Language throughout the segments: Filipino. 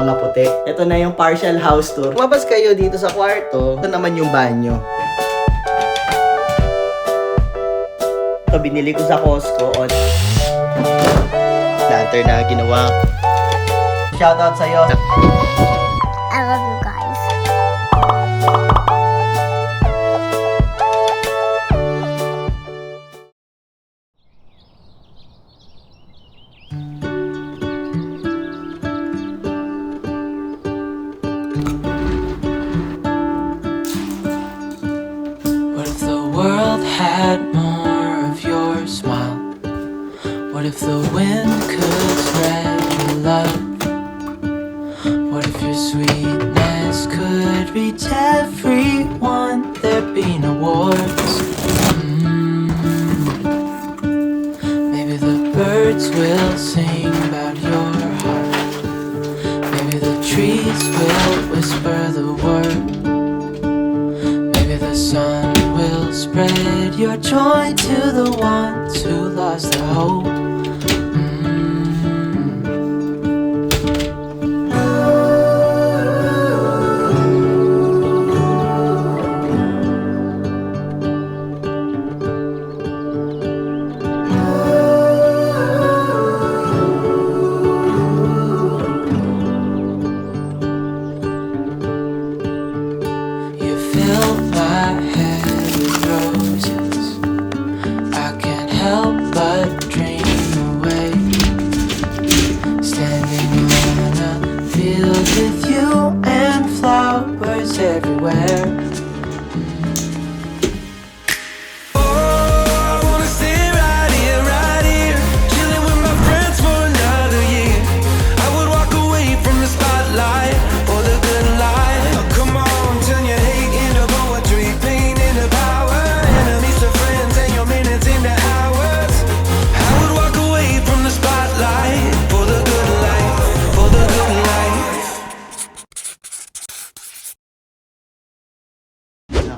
mga puti. Ito na yung partial house tour. Lumabas kayo dito sa kwarto. Ito naman yung banyo. Ito binili ko sa Costco. On lantern na ginawa. Shoutout sa'yo. Spread your joy to the ones who lost their hope.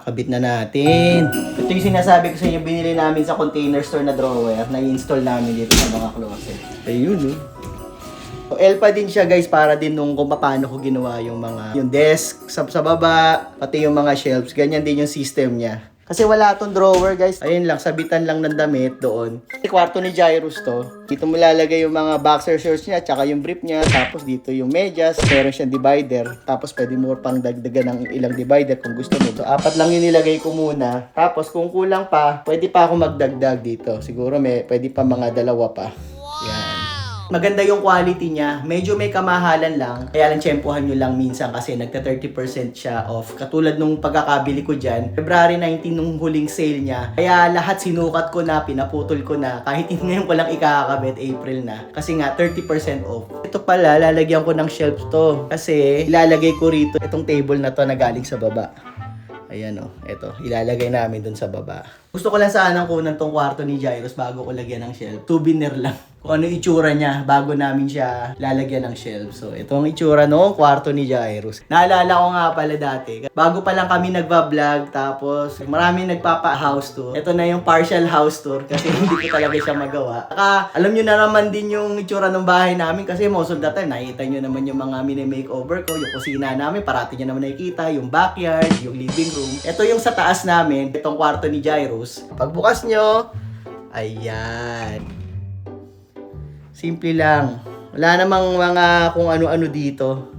Nakabit na natin. Ito yung sinasabi ko sa inyo, binili namin sa container store na drawer na i-install namin dito sa mga closet. Ayun, oh. So, Elpa din siya guys para din nung kung paano ko ginawa yung mga yung desk sa, sa baba, pati yung mga shelves. Ganyan din yung system niya. Kasi wala tong drawer guys. Ayun lang, sabitan lang ng damit doon. Kwarto ni Jairus to. Dito mo lalagay yung mga boxer shorts niya, tsaka yung brief niya. Tapos dito yung medyas. Meron siyang divider. Tapos pwede mo pang dagdagan ng ilang divider kung gusto mo. So apat lang yung nilagay ko muna. Tapos kung kulang pa, pwede pa ako magdagdag dito. Siguro may pwede pa mga dalawa pa. Maganda yung quality niya. Medyo may kamahalan lang. Kaya lang tsempohan nyo lang minsan kasi nagta 30% siya off. Katulad nung pagkakabili ko dyan, February 19 nung huling sale niya. Kaya lahat sinukat ko na, pinaputol ko na. Kahit ngayon ko lang ikakabit, April na. Kasi nga, 30% off. Ito pala, lalagyan ko ng shelf to. Kasi ilalagay ko rito itong table na to na galing sa baba. Ayan o, eto, ilalagay namin dun sa baba. Gusto ko lang sanang kunan tong kwarto ni Jairus bago ko lagyan ng shelf. Souvenir lang. Kung ano itsura niya bago namin siya lalagyan ng shelf. So, ito ang itsura noong kwarto ni Jairus. Naalala ko nga pala dati. Bago pa lang kami nagba-vlog, tapos maraming nagpapa-house tour. Ito na yung partial house tour kasi hindi ko talaga siya magawa. Saka, alam nyo na naman din yung itsura ng bahay namin kasi most of the time, nakita nyo naman yung mga mini-makeover ko, yung kusina namin, parati nyo naman nakikita, yung backyard, yung living room. Ito yung sa taas namin, itong kwarto ni Jairus. Pagbukas nyo, ayan. Simple lang. Wala namang mga kung ano-ano dito.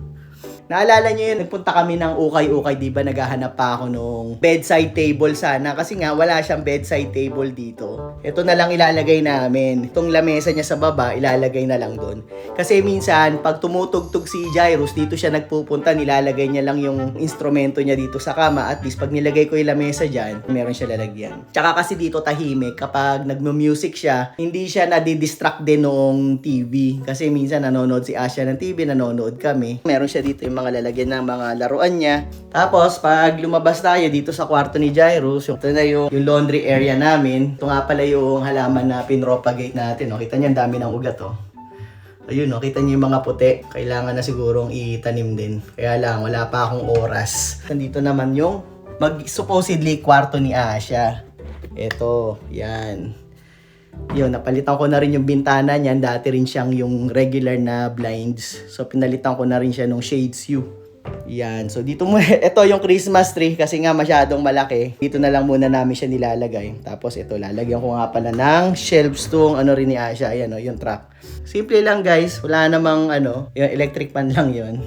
Naalala nyo yun, nagpunta kami ng ukay-ukay, di ba? Naghahanap pa ako nung bedside table sana. Kasi nga, wala siyang bedside table dito. Ito na lang ilalagay namin. Itong lamesa niya sa baba, ilalagay na lang doon. Kasi minsan, pag tumutugtog si Jairus, dito siya nagpupunta, nilalagay niya lang yung instrumento niya dito sa kama. At least, pag nilagay ko yung lamesa dyan, meron siya lalagyan. Tsaka kasi dito tahimik, kapag nagmo-music siya, hindi siya nadidistract din noong TV. Kasi minsan nanonood si Asya ng TV, nanonood kami. Meron siya dito yung mga lalagyan ng mga laruan niya. Tapos, pag lumabas tayo dito sa kwarto ni Jairus, yung, ito na yung, yung laundry area namin. Ito nga pala yung halaman na pinropagate natin. No? Kita niyo, ang dami ng ugat. Oh. Ayun, no, kita niyo yung mga puti. Kailangan na sigurong itanim din. Kaya lang, wala pa akong oras. Nandito naman yung mag supposedly kwarto ni Asya. Ito, yan. Yun, napalitan ko na rin yung bintana niyan. Dati rin siyang yung regular na blinds. So, pinalitan ko na rin siya nung shades hue. Yan. So, dito mo, ito yung Christmas tree kasi nga masyadong malaki. Dito na lang muna namin siya nilalagay. Tapos ito, lalagyan ko nga pala ng shelves tong ano rin ni Asha. Ayan o, yung truck. Simple lang guys. Wala namang ano, yung electric pan lang yon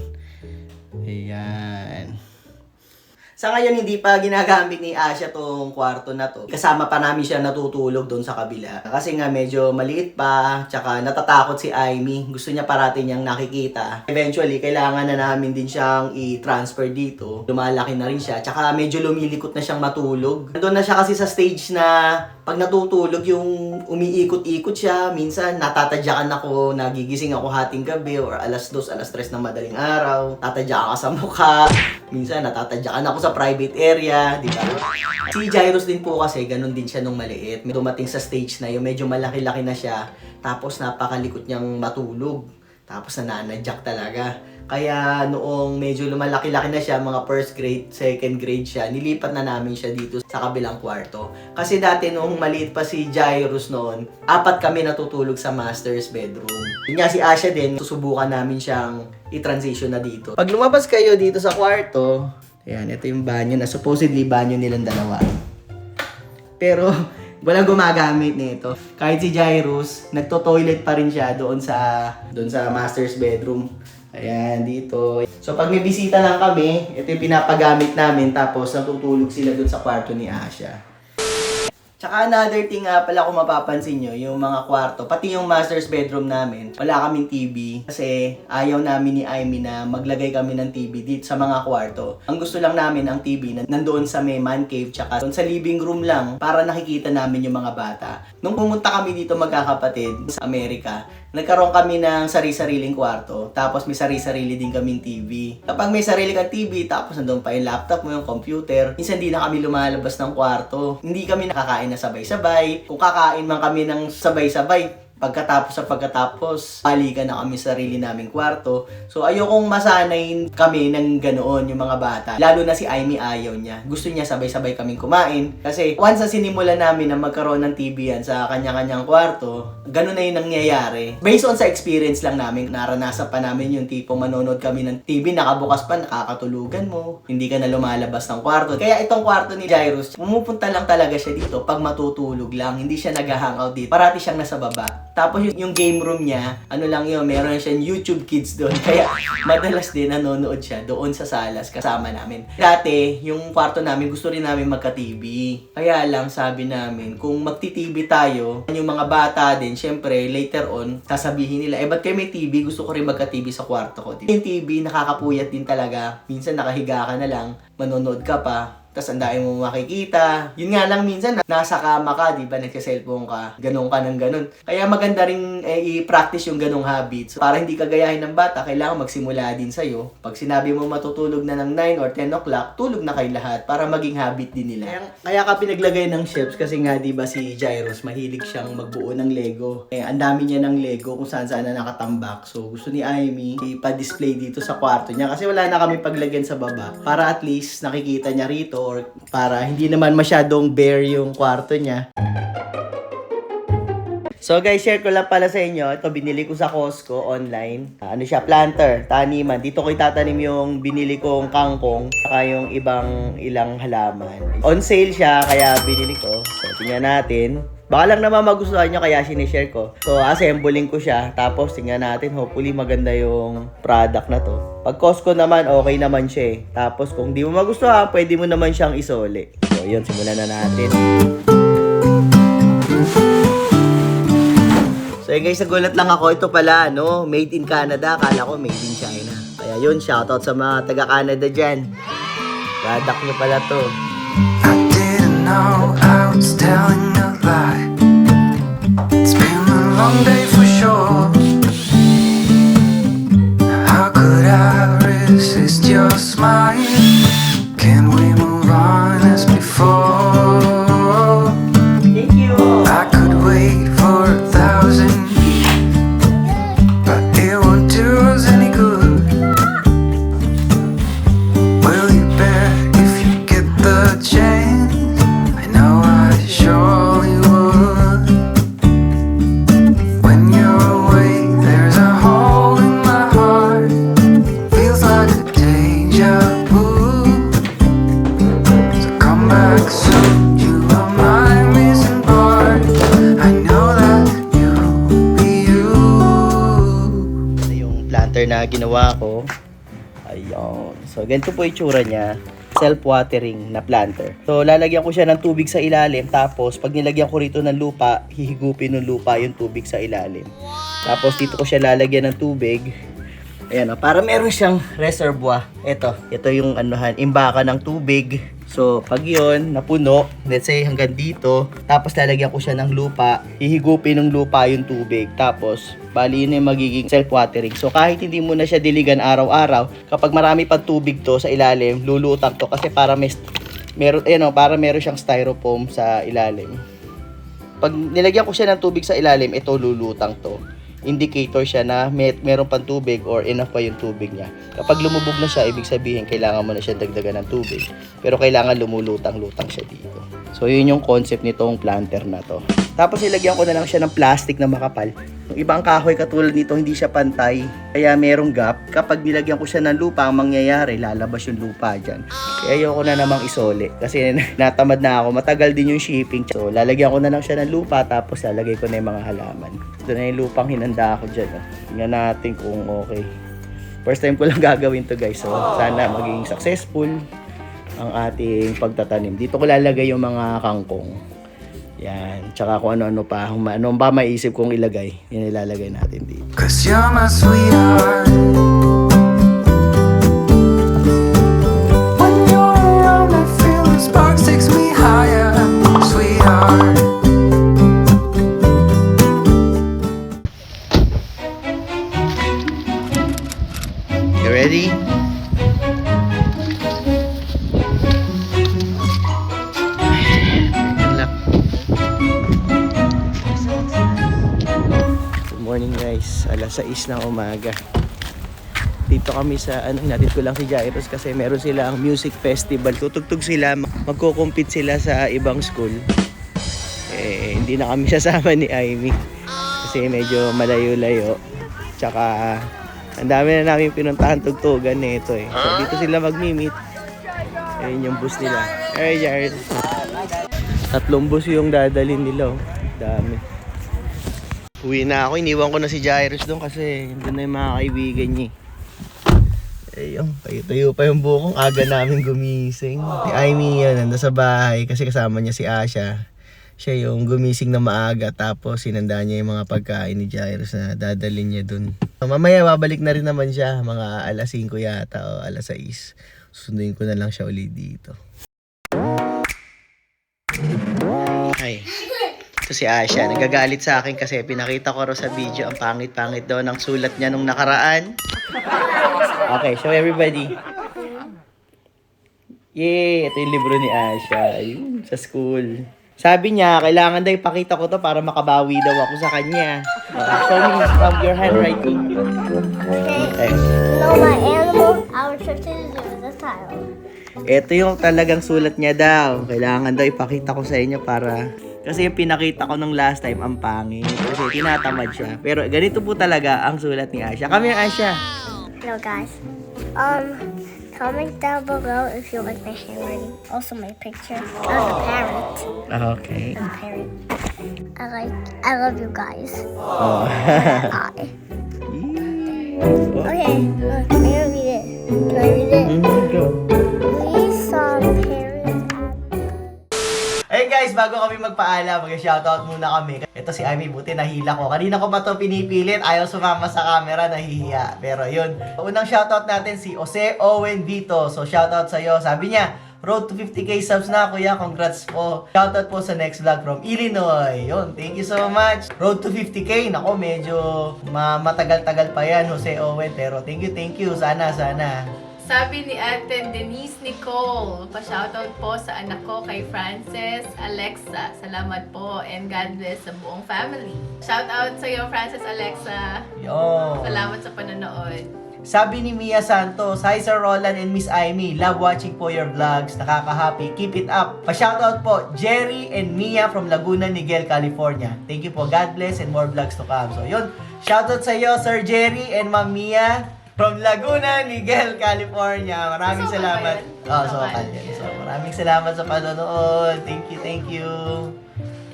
Ayan. Sa ngayon, hindi pa ginagamit ni Asha tong kwarto na to. Kasama pa namin siya natutulog doon sa kabila. Kasi nga medyo maliit pa, tsaka natatakot si Aimee. Gusto niya parati niyang nakikita. Eventually, kailangan na namin din siyang i-transfer dito. Lumalaki na rin siya. Tsaka medyo lumilikot na siyang matulog. Doon na siya kasi sa stage na pag natutulog yung umiikot-ikot siya, minsan natatadyakan ako, nagigising ako hating gabi or alas 2, alas 3 ng madaling araw. Tatadyakan ka sa mukha. Minsan natatadyakan ako sa private area, di ba? Si Jairus din po kasi, ganun din siya nung maliit. Dumating sa stage na yung medyo malaki-laki na siya, tapos napakalikot niyang matulog. Tapos nananadyak talaga. Kaya noong medyo lumalaki-laki na siya, mga first grade, second grade siya, nilipat na namin siya dito sa kabilang kwarto. Kasi dati noong maliit pa si Jairus noon, apat kami natutulog sa master's bedroom. Yun nga si Asha din, susubukan namin siyang i-transition na dito. Pag lumabas kayo dito sa kwarto, ayan, ito yung banyo na supposedly banyo nilang dalawa. Pero walang gumagamit nito. Kahit si Jairus, nagto-toilet pa rin siya doon sa doon sa master's bedroom. Ayan, dito. So pag may bisita lang kami, ito yung pinapagamit namin tapos natutulog sila doon sa kwarto ni Asha. Tsaka another thing nga pala kung mapapansin nyo, yung mga kwarto, pati yung master's bedroom namin, wala kaming TV kasi ayaw namin ni Aimee na maglagay kami ng TV dito sa mga kwarto. Ang gusto lang namin ang TV na nandoon sa may man cave tsaka sa living room lang para nakikita namin yung mga bata. Nung pumunta kami dito magkakapatid sa Amerika, nagkaroon kami ng sari-sariling kwarto, tapos may sari-sarili din kaming TV. Kapag may sarili kang TV, tapos nandun pa yung laptop mo, yung computer, minsan di na kami lumalabas ng kwarto. Hindi kami nakakain na sabay-sabay. Kung kakain man kami ng sabay-sabay, pagkatapos sa pagkatapos, balikan na kami sa sarili naming kwarto. So, ayokong masanay kami ng ganoon yung mga bata. Lalo na si Aimee ayaw niya. Gusto niya sabay-sabay kaming kumain. Kasi once na sinimula namin na magkaroon ng TV yan sa kanya-kanyang kwarto, ganun na yung nangyayari. Based on sa experience lang namin, naranasan pa namin yung tipo manonood kami ng TV, nakabukas pa, nakakatulugan mo, hindi ka na lumalabas ng kwarto. Kaya itong kwarto ni Jairus, pumupunta lang talaga siya dito pag matutulog lang, hindi siya nag-hangout dito. Parati siyang nasa baba. Tapos yung, yung game room niya, ano lang yun, meron siyang YouTube Kids doon. Kaya madalas din nanonood siya doon sa salas kasama namin. Dati, yung kwarto namin, gusto rin namin magka-TV. Kaya lang, sabi namin, kung magti-TV tayo, yung mga bata din, syempre, later on, sasabihin nila, eh, ba't kayo may TV? Gusto ko rin magka-TV sa kwarto ko. Yung TV, nakakapuyat din talaga. Minsan, nakahiga ka na lang, manonood ka pa, tapos ang dami mo makikita. Yun nga lang minsan, nasa kama ka, di ba, nagsa-cellphone ka, ganun ka ng ganun. Kaya maganda rin eh, i-practice yung ganung habits. para hindi ka gayahin ng bata, kailangan magsimula din sa'yo. Pag sinabi mo matutulog na ng 9 or 10 o'clock, tulog na kayo lahat para maging habit din nila. Kaya, kaya ka pinaglagay ng chefs kasi nga, di ba, si Jairus, mahilig siyang magbuo ng Lego. Eh, ang dami niya ng Lego kung saan saan na nakatambak. So, gusto ni Aimee ipa-display dito sa kwarto niya kasi wala na kami paglagyan sa baba para at least nakikita niya rito or para hindi naman masyadong bare yung kwarto niya. So guys, share ko lang pala sa inyo. Ito binili ko sa Costco online. Ah, ano siya, planter, taniman. Dito ko itatanim yung binili kong kangkong saka yung ibang ilang halaman. On sale siya, kaya binili ko. So tingnan natin. Baka lang naman magustuhan nyo kaya sinishare ko. So, assembling ko siya. Tapos, tingnan natin. Hopefully, maganda yung product na to. Pag Costco naman, okay naman siya eh. Tapos, kung di mo magustuhan, pwede mo naman siyang isole. So, yun. Simulan na natin. So, yun guys, nagulat lang ako. Ito pala, no? Made in Canada. Akala ko made in China. Kaya yun, shoutout sa mga taga-Canada dyan. Product nyo pala to. I didn't know I was telling a lie. It's been a long day for sure. How could I resist your smile? Can we move on as before? So, ganito po itsura niya. Self-watering na planter. So, lalagyan ko siya ng tubig sa ilalim. Tapos, pag nilagyan ko rito ng lupa, hihigupin ng lupa yung tubig sa ilalim. Tapos, dito ko siya lalagyan ng tubig. Ayan o, para meron siyang reservoir. Ito, ito yung anuhan, imbaka ng tubig. So, pag yon napuno, let's say hanggang dito, tapos lalagyan ko siya ng lupa, hihigupin ng lupa yung tubig. Tapos, bali yun yung magiging self-watering. So, kahit hindi mo na siya diligan araw-araw, kapag marami pang tubig to sa ilalim, lulutang to kasi para may, meron, ayan o, para meron siyang styrofoam sa ilalim. Pag nilagyan ko siya ng tubig sa ilalim, ito lulutang to indicator siya na may, meron pang tubig or enough pa yung tubig niya. Kapag lumubog na siya, ibig sabihin kailangan mo na siya dagdagan ng tubig. Pero kailangan lumulutang-lutang siya dito. So yun yung concept nitong planter na to. Tapos ilagyan ko na lang siya ng plastic na makapal. Yung ibang kahoy katulad nito hindi siya pantay. Kaya merong gap. Kapag nilagyan ko siya ng lupa, ang mangyayari, lalabas yung lupa dyan. Kaya ayoko na namang isole. Kasi natamad na ako. Matagal din yung shipping. So lalagyan ko na lang siya ng lupa tapos lalagay ko na yung mga halaman. Ito na yung lupang hinanda ko dyan. Oh. Tingnan natin kung okay. First time ko lang gagawin to guys. So sana maging successful ang ating pagtatanim. Dito ko lalagay yung mga kangkong. Yan. Tsaka kung ano-ano pa. Kung ma- ano ba maisip kong ilagay, yun ilalagay natin dito. Cause you're my sweetheart. When you're around, I feel the sparks takes me higher, sweetheart. You ready? Morning guys. Alas 6 ng umaga. Dito kami sa ano, hinatid ko lang si Jairus kasi meron silang music festival. Tutugtog sila, magko-compete sila sa ibang school. Eh, hindi na kami sasama ni Amy. Kasi medyo malayo-layo. Tsaka, ang dami na namin pinuntahan tugtugan nito eh. So, dito sila mag-meet. Ayun yung bus nila. Hey, Jared. Tatlong bus yung dadalhin nila oh. Dami. Uwi na ako. Iniwan ko na si Jairus doon kasi doon na yung mga kaibigan niya. eh. Ayun, tayo-tayo pa yung bukong. Aga namin gumising. Si Amy yan, nanda sa bahay kasi kasama niya si Asha. Siya yung gumising na maaga tapos sinanda niya yung mga pagkain ni Jairus na dadalhin niya dun. Mamaya babalik na rin naman siya, mga alas 5 yata o alas 6. Sunduin ko na lang siya ulit dito. Ito si Asha, nagagalit sa akin kasi pinakita ko raw sa video ang pangit-pangit daw ng sulat niya nung nakaraan. Okay, show everybody. Yay! Ito yung libro ni Asha. Ayun, sa school. Sabi niya, kailangan daw ipakita ko to para makabawi daw ako sa kanya. Uh, show me um, your handwriting. Okay. No, my animal. Our the zoo is a tile. ito yung talagang sulat niya daw. Kailangan daw ipakita ko sa inyo para... Kasi yung pinakita ko nung last time, ang pangit. Kasi tinatamad siya. Pero ganito po talaga ang sulat ni Asha. Come here, Asha. Hello, guys. Um, comment down below if you like my handwriting. Also, my picture of the parrot. Okay. The parrot. I like. I love you guys. Oh. Bye. Okay, look, I'm gonna read it. Can I read it? Mm, go. We guys, bago kami magpaalam, mag-shoutout muna kami. Ito si Amy, buti nahila ko. Kanina ko pa to pinipilit, ayaw sumama sa camera, nahihiya. Pero yun, unang shoutout natin si Jose Owen Vito. So shoutout sa'yo. Sabi niya, Road to 50k subs na kuya, congrats po. Shoutout po sa next vlog from Illinois. Yun, thank you so much. Road to 50k, nako medyo ma matagal-tagal pa yan Jose Owen. Pero thank you, thank you. Sana, sana. Sabi ni Ate Denise Nicole, pa-shoutout po sa anak ko kay Frances Alexa. Salamat po and God bless sa buong family. Shoutout sa iyo, Frances Alexa. Yo. Salamat sa panonood. Sabi ni Mia Santos, Hi Sir Roland and Miss Amy, love watching po your vlogs, nakaka-happy, keep it up. Pa-shoutout po, Jerry and Mia from Laguna Niguel, California. Thank you po, God bless and more vlogs to come. So yun, shoutout sa iyo Sir Jerry and Ma'am Mia from Laguna Niguel, California. Maraming Sokal salamat. yun? Oh, sokal yan. So maraming salamat sa panonood. Thank you, thank you.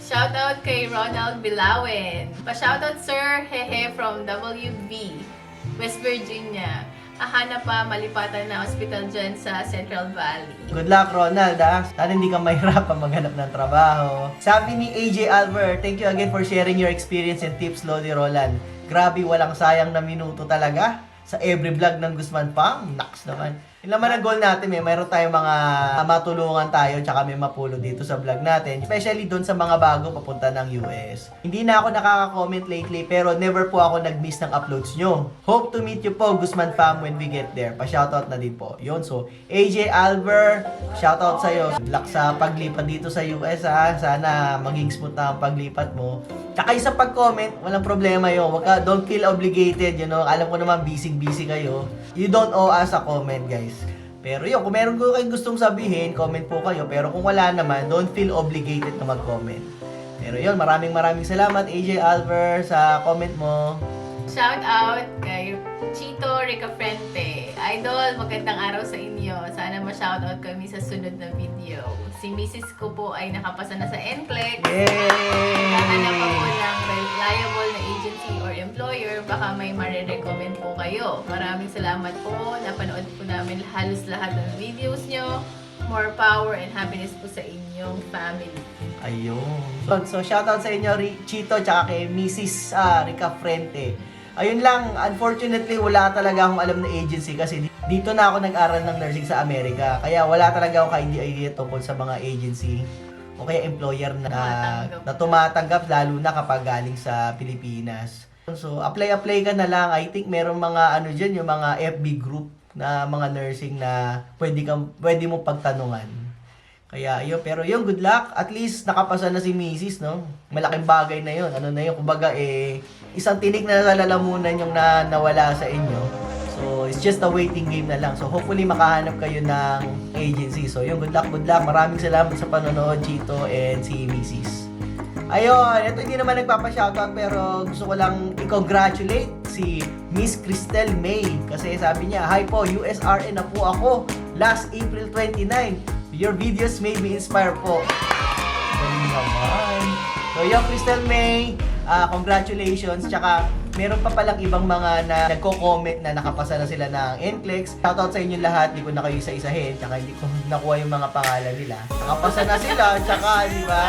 Shoutout kay Ronald Bilawen. Pa-shoutout Sir Hehe from WV, West Virginia. Ahana pa malipatan na hospital dyan sa Central Valley. Good luck, Ronald, ha? Sana hindi ka mahirapan maghanap ng trabaho. Sabi ni AJ Albert, thank you again for sharing your experience and tips, Lodi Roland. Grabe, walang sayang na minuto talaga sa every vlog ng Guzman Pang. Naks naman. Yun naman ang goal natin, may mayroon tayong mga matulungan tayo tsaka may mapulo dito sa vlog natin. Especially doon sa mga bago papunta ng US. Hindi na ako nakaka-comment lately pero never po ako nag-miss ng uploads nyo. Hope to meet you po, Guzman Fam, when we get there. Pa-shoutout na din po. Yun, so AJ Alver, shoutout sa'yo. Luck sa paglipat dito sa US ha. Sana maging smooth na ang paglipat mo. Tsaka yung sa pag-comment, walang problema yun. Wag ka, don't feel obligated, you know. Alam ko naman, busy-busy kayo. You don't owe us a comment, guys. Pero yun, kung meron ko kayong gustong sabihin, comment po kayo. Pero kung wala naman, don't feel obligated na mag-comment. Pero yun, maraming maraming salamat AJ Alver sa comment mo. Shout out kay Chito Ricafrente. Idol, magandang araw sa inyo. Sana ma-shoutout kami sa sunod na video. Si Mrs. ko po ay nakapasa na sa NCLEX. Yay! ako ng reliable na agency or employer, baka may marirecommend po kayo. Maraming salamat po. Napanood po namin halos lahat ng videos nyo. More power and happiness po sa inyong family. Ayun. So, so shoutout sa inyo, Ri- Chito, tsaka kay Mrs. ah, Rica Frente. Ayun lang, unfortunately, wala talaga akong alam na agency kasi di- dito na ako nag-aral ng nursing sa Amerika. Kaya wala talaga akong ka-idea tungkol sa mga agency o kaya employer na, Tumatanggap. na tumatanggap lalo na kapag galing sa Pilipinas. So, apply-apply ka na lang. I think meron mga ano dyan, yung mga FB group na mga nursing na pwede, kang, pwede mong pagtanungan. Kaya yun, pero yun, good luck. At least nakapasa na si Mrs., no? Malaking bagay na yun. Ano na yun, kumbaga eh, isang tinik na sa lalamunan yung na, nawala sa inyo. So, it's just a waiting game na lang. So, hopefully makahanap kayo ng agency. So, yun, good luck, good luck. Maraming salamat sa panonood, Chito and si Mrs. Ayun, ito hindi naman nagpapa-shoutout pero gusto ko lang i-congratulate si Miss Cristel May kasi sabi niya, Hi po, USRN na po ako last April 29. Your videos made me inspire po. Galing naman. So yun, Cristel May, ah, congratulations. Tsaka meron pa palang ibang mga na nagko-comment na nakapasa na sila ng NCLEX. Shoutout sa inyo lahat, di ko na kayo isa-isahin, tsaka hindi ko nakuha yung mga pangalan nila. Nakapasa na sila, tsaka di ba?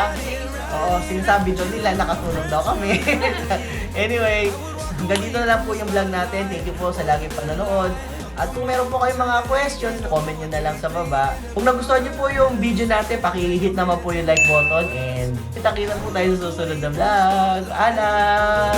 Oo, sinasabi daw nila, nakatulong daw kami. anyway, hanggang dito na lang po yung vlog natin. Thank you po sa laging panonood. At kung meron po kayong mga questions, comment nyo na lang sa baba. Kung nagustuhan nyo po yung video natin, paki-hit naman po yung like button. And kita-kita po tayo sa susunod na vlog. Alam!